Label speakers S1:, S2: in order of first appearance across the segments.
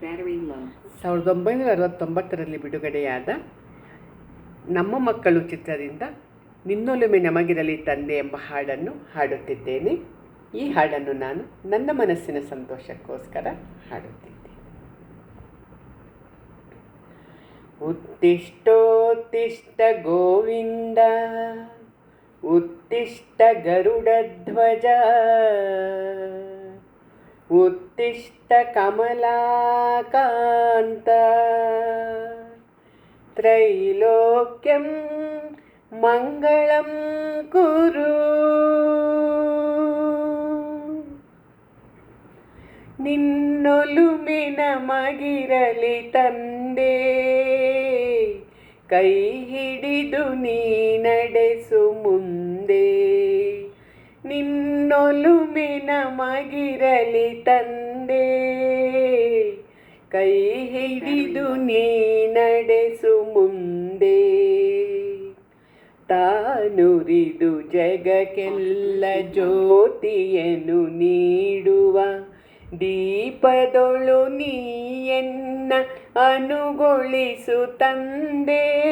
S1: ಸಾವಿರದ ಒಂಬೈನೂರ ಅರವತ್ತೊಂಬತ್ತರಲ್ಲಿ ಬಿಡುಗಡೆಯಾದ ನಮ್ಮ ಮಕ್ಕಳು ಚಿತ್ರದಿಂದ ನಿನ್ನೊಲುಮೆ ನಮಗಿರಲಿ ತಂದೆ ಎಂಬ ಹಾಡನ್ನು ಹಾಡುತ್ತಿದ್ದೇನೆ. ಈ ಹಾಡನ್ನು ನಾನು ನನ್ನ ಮನಸ್ಸಿನ ಸಂತೋಷಕ್ಕೋಸ್ಕರ ಹಾಡುತ್ತಿದ್ದೇನೆ. ಉತ್ತಿಷ್ಟೋತ್ತಿಷ್ಟ ಗೋವಿಂದ, ಉತ್ತಿಷ್ಟ ಗರುಡಧ್ವಜ उत्तिष्ठ कमलाकान्त त्रैलोक्यं मङ्गलं कुरु ನಿನ್ನೊಲುಮಿನ ಮಗಿರಲಿ ತಂದೆ ಕೈ ಹಿಡಿದು ನೀ ನಡೆಸು ಮುಂದೆ ನಿನ್ನೊಲುಮಿನ ಮಗಿರಲಿ ತಂದೆ. ಕೈ ಹಿಡಿದು ನೀ ನಡೆಸು ಮುಂದೆ. ತಾನುರಿದು ಜಗಕ್ಕೆಲ್ಲ ಜ್ಯೋತಿಯನ್ನು ನೀಡುವ ದೀಪದೊಳು ನೀಯನ್ನ ಅನುಗೊಳಿಸು ತಂದೆ.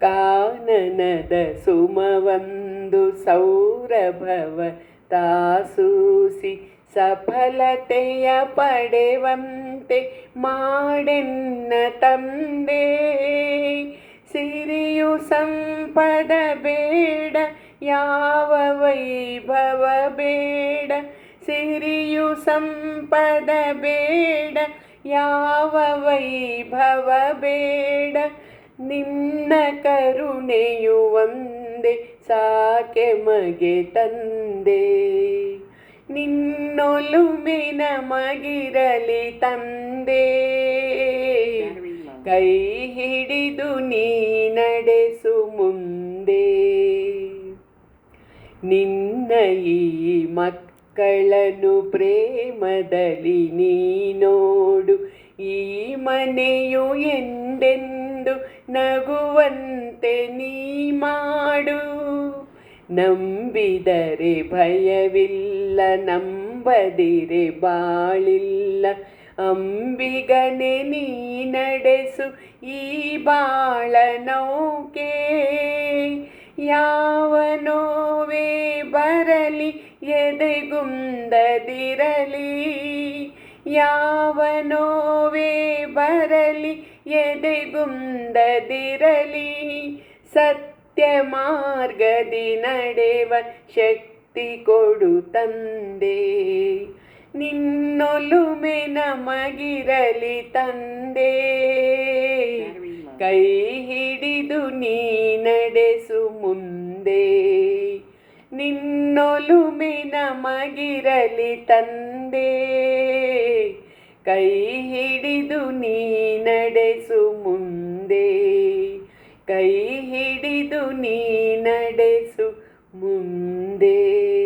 S1: ಕಾನನದ ಸುಮವಂದು ಸೌರಭವ ತಾಸೂಸಿ ಸಫಲತೆಯ ಪಡೆವಂತೆ ಮಾಡೆನ್ನ ತಂದೆ. ಸಿರಿಯು ಸಂಪದ ಬೇಡ, ಯಾವ ವೈಭವ ಬೇಡ. ಸಿರಿಯು ಸಂಪದ ಬೇಡ, ಯಾವ ವೈಭವ ಬೇಡ. ನಿನ್ನ ಕರುಣೆಯು ಸಾಕೆ ಮಗೆ ತಂದೆ. ನಿನ್ನೊಲುಮಿನ ಮಗಿರಲಿ ತಂದೆ. ಕೈ ಹಿಡಿದು ನೀ ನಡೆಸು ಮುಂದೆ. ನಿನ್ನ ಈ ಮಕ್ಕಳನ್ನು ಪ್ರೇಮದಲ್ಲಿ ನೀ ನೋಡು. ಈ ಮನೆಯು ಎಂದೆಂದು ನಗುವಂತೆ ನೀ ಮಾಡು. ನಂಬಿದರೆ ಭಯವಿಲ್ಲ, ನಂಬದಿರೆ ಬಾಳಿಲ್ಲ. ಅಂಬಿಗನೆ ನೀ ನಡೆಸು ಈ ಬಾಳ ನೌಕೆ. ಯಾವ ನೋವೇ ಬರಲಿ, ಎದೆಗುಂದದಿರಲಿ. ಯಾವ ಬರಲಿ ಎದೆಗುಂದದಿರಲಿ ಸತ್ಯ ಮಾರ್ಗದಿ ನಡೆವ ಶಕ್ತಿ ಕೊಡು ತಂದೆ. ನಿನ್ನೊಲುಮೆ ನಮಗಿರಲಿ ತಂದೆ. ಕೈ ಹಿಡಿದು ನೀ ನಡೆಸು ಮುಂದೆ. ನಿನ್ನೊಲುಮೆ ನಮಗಿರಲಿ ತಂದೆ. ಕೈ ಹಿಡಿದು ನೀ ನಡೆಸು ಮುಂದೆ. ಕೈ ಹಿಡಿದು ನೀ ನಡೆಸು ಮುಂದೆ.